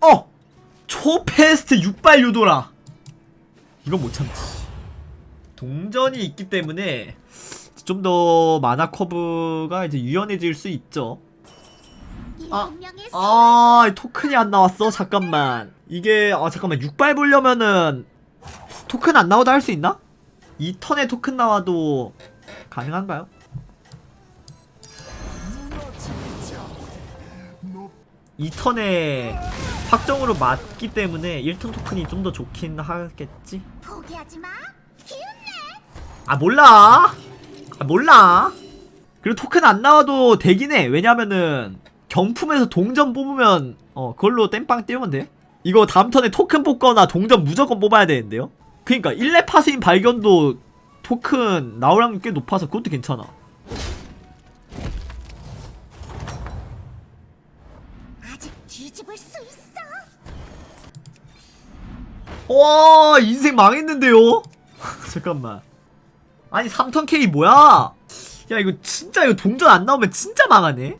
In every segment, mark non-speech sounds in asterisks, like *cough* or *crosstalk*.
어! 초페스트 육발 유도라 이건 못 참지 동전이 있기 때문에 좀더 마나 커브가 이제 유연해질 수 있죠 아, 아, 이 토큰이 안 나왔어. 잠깐만. 이게 아 잠깐만. 육발 보려면은 토큰 안 나오다 할수 있나? 이 턴에 토큰 나와도 가능한가요? 이 턴에 확정으로 맞기 때문에 1턴 토큰이 좀 더 좋긴 하겠지? 포기하지 마. 기운내. 아 몰라 아 몰라 그리고 토큰 안 나와도 되긴 해 왜냐면은 경품에서 동전 뽑으면 어 그걸로 땜빵 띄우면 돼 이거 다음 턴에 토큰 뽑거나 동전 무조건 뽑아야 되는데요 그니까 1렙 파스인 발견도 토큰 확률 꽤 높아서 그것도 괜찮아 와 인생 망했는데요? *laughs* 잠깐만. 아니 3턴 K 뭐야? 야 이거 진짜 이거 동전 안 나오면 진짜 망하네?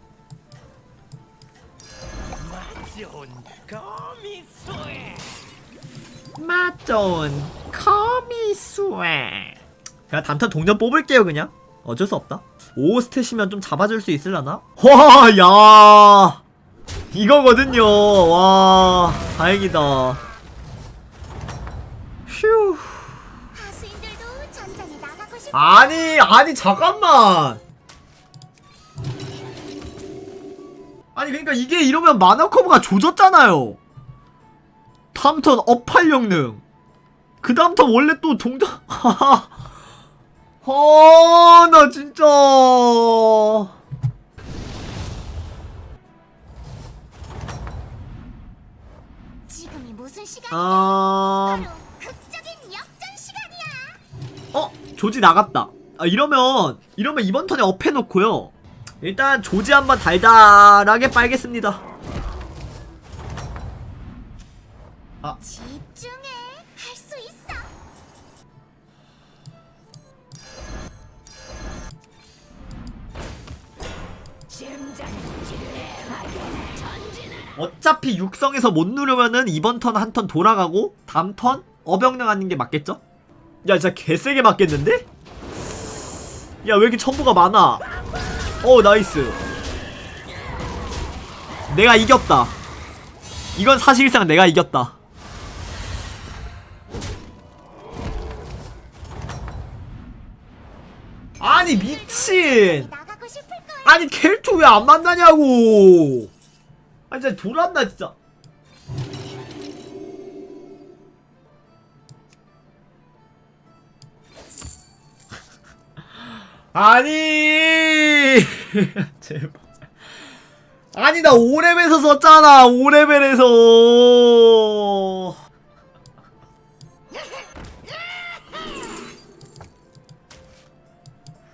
맛 좋은 커미수에. 그냥 담턴 동전 뽑을게요 그냥. 어쩔 수 없다. 5 스탯이면 좀 잡아줄 수 있을라나? 와야. 이거거든요. 와 다행이다 휴 가수인들도 전장에 나가고 싶어. 아니 아니 잠깐만 아니 그러니까 이게 이러면 마나 커브가 조졌잖아요 다음 턴 업할 영능 그 다음 턴 원래 또 동전 *laughs* 아나 진짜 지금이 무슨 시간이야? 아... 바로 극적인 역전 시간이야. 어? 조지 나갔다. 아, 이러면, 이러면 이번 턴에 업 해놓고요. 일단 조지 한번 달달하게 빨겠습니다. 집중해. 할 수 있어. 어차피 육성에서 못 누르면은 이번 턴 한 턴 돌아가고, 다음 턴 어병능 하는 게 맞겠죠? 야, 진짜 개세게 맞겠는데? 야, 왜 이렇게 첨부가 많아? 어, 나이스. 내가 이겼다. 이건 사실상 내가 이겼다. 아니, 미친! 아니 켈토 왜 안 만나냐고 아 진짜 돌았나 진짜 아니 *laughs* 제발 아니 나 5렙에서 썼잖아 5레벨에서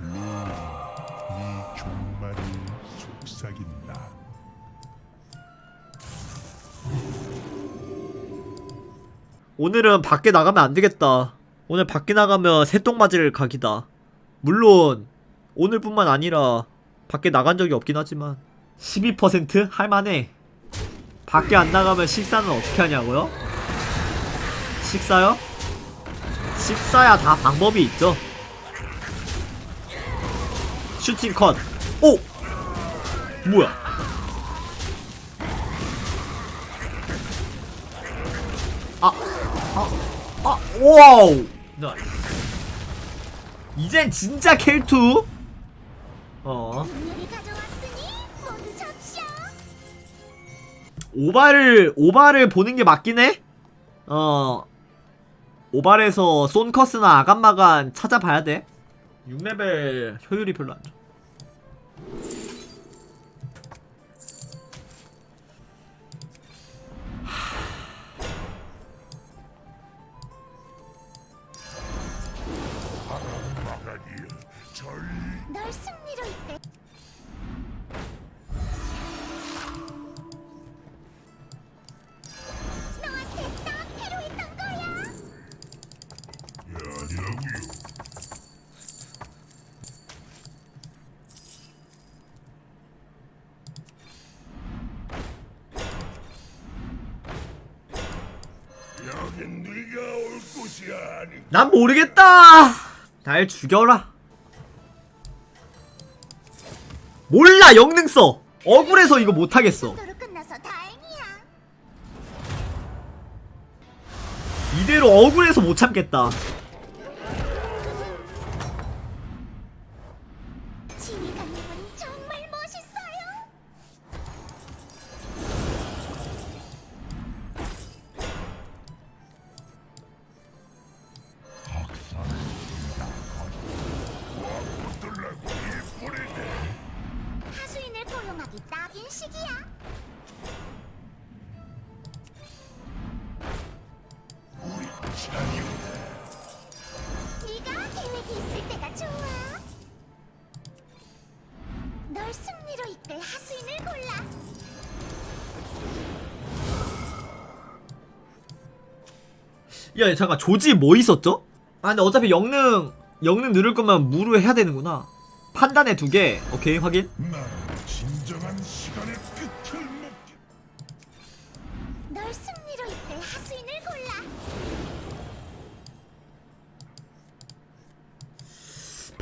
이 종말이 속삭인다. 오늘은 밖에 나가면 안 되겠다. 오늘 밖에 나가면 새똥 맞을 각이다. 물론 오늘뿐만 아니라 밖에 나간 적이 없긴 하지만 12% 할만해. 밖에 안 나가면 식사는 어떻게 하냐고요? 식사요? 식사야 다 방법이 있죠. 슈팅 컷. 오! 뭐야? 아, 아, 아, 와우! 나이스. 이젠 진짜 켈투? 어. 오바를, 오바를 보는 게 맞긴 해? 어. 오발에서 쏜커스나 아간마간 찾아봐야 돼. 6레벨 효율이 별로 안 좋아. 난 모르겠다. 날 죽여라. 몰라 영능 써. 억울해서 이거 못 하겠어. 끝나서 다행이야. 이대로 억울해서 못 참겠다. 고용하기 딱인 시기야. 우리 자유. 네가 계획이 있을 때가 좋아. 널 승리로 이끌 하수인을 골라. 야 잠깐 조지 뭐 있었죠? 아 근데 어차피 영능 영능 누를 거면 무로 해야 되는구나. 판단에 두 개. 오케이 확인. 난진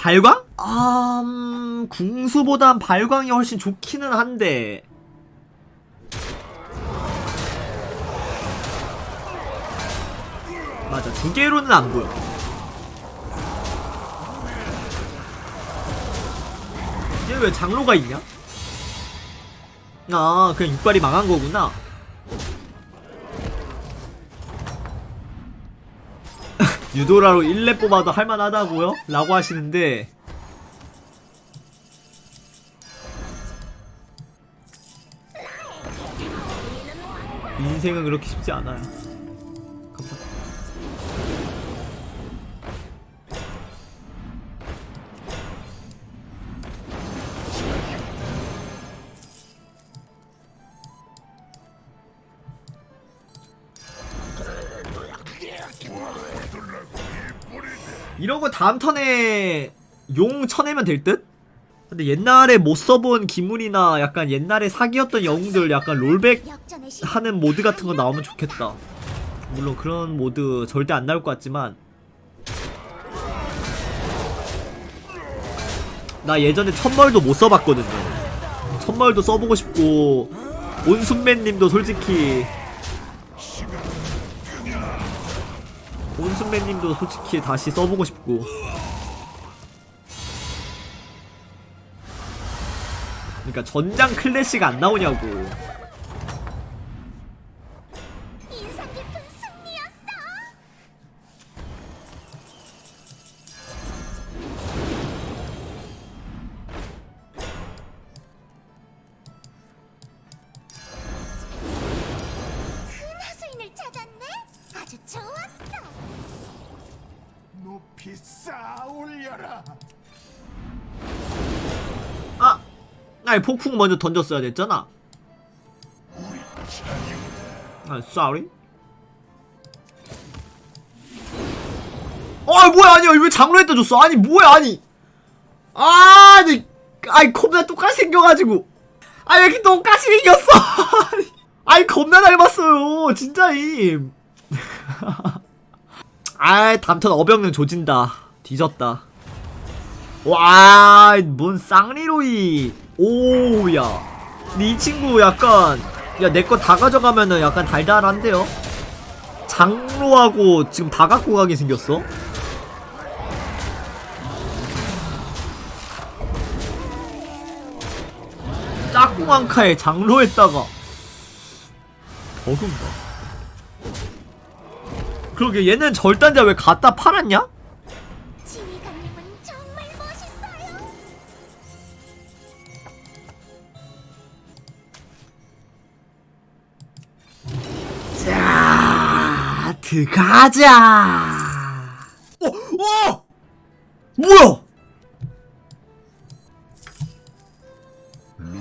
발광? 아, 음, 궁수보단 발광이 훨씬 좋기는 한데. 맞아, 두 개로는 안 보여. 얘 왜 장로가 있냐? 아, 그냥 육발이 망한 거구나. 유도라로 1렙 뽑아도 할만하다고요? 라고 하시는데 인생은 그렇게 쉽지 않아요 이러고 다음 턴에 용 쳐내면 될 듯? 근데 옛날에 못 써본 기물이나 약간 옛날에 사기였던 영웅들 약간 롤백 하는 모드 같은 거 나오면 좋겠다. 물론 그런 모드 절대 안 나올 것 같지만 나 예전에 천멀도 못 써봤거든요. 천멀도 써보고 싶고 온순맨님도 솔직히 온순맨님도 솔직히 다시 써보고 싶고 그러니까 전장 클래식 안 나오냐고 인상 깊은 승리였어. 큰 하수인을 찾았네. 좋았어. 높이 쌓아 올려라. 아! 아니 폭풍 먼저 던졌어야 됐잖아. 아 sorry 아 뭐야 아니야 왜 장로에다 줬어 아니 뭐야 아니 아 아니 아니 겁나 똑같이 생겨가지고 아 왜 이렇게 똑같이 생겼어 *laughs* 아니, 아니 겁나 닮았어요 진짜 임 *laughs* 아이 담턴 어병능 조진다. 뒤졌다. 와뭔 쌍리로이. 오야. 이 친구 약간 야 내 거 다 가져가면은 약간 달달한데요? 장로하고 지금 다 갖고 가게 생겼어? 짝꿍 한 카에 장로에다가. 버금가 그러게 얘는 절단자 왜 갖다 팔았냐? 지휘관님은 정말 멋있어요. 자, 들어가자. 어, 어! 뭐야? 네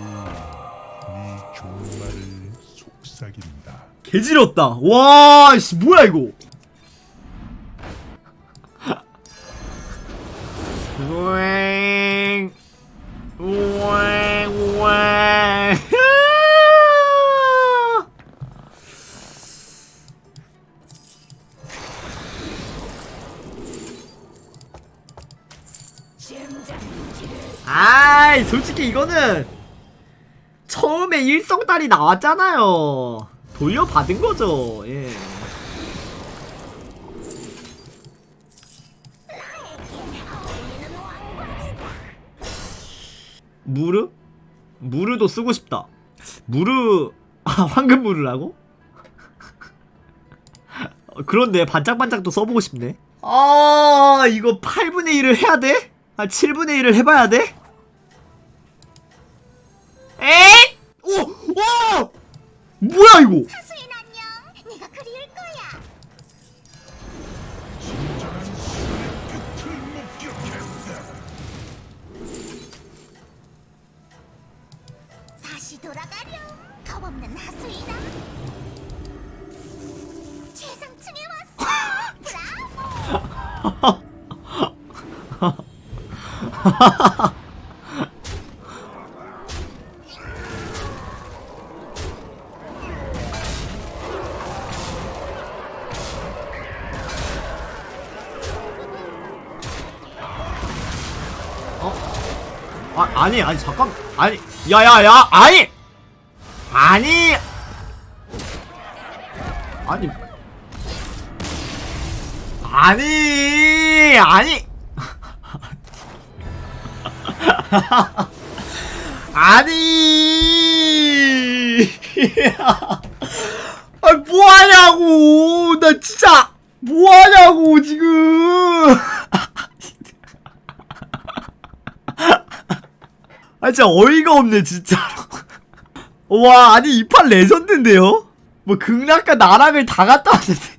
말을 속삭인다. 개지렸다. 와, 씨, 뭐야 이거? 우엥 우엥 우엥 아이 솔직히 이거는 처음에 일성달이 나왔잖아요. 돌려받은 거죠. 예. 무르? 무르도 쓰고 싶다 무르 *laughs* 아 황금 무르라고? 어, *laughs* 그런데 반짝반짝도 써보고 싶네 아 이거 8분의 1을 해야 돼? 아 7분의 1을 해봐야 돼? 에이! 오! 와! 뭐야 이거 다시 돌아가렴. 겁없는 하수이다. 최상층에 왔어. 브라보. *laughs* 아 아니 아니 잠깐 아니 야야야 아니! 아니! 아니. 아니 아니! 아니! 아 뭐하냐고! 나 진짜 뭐하냐고 지금 아 진짜 어이가 없네 진짜로 *laughs* 와 아니 이 판 레전드인데요? 뭐 극락과 나락을 다 갔다 왔는데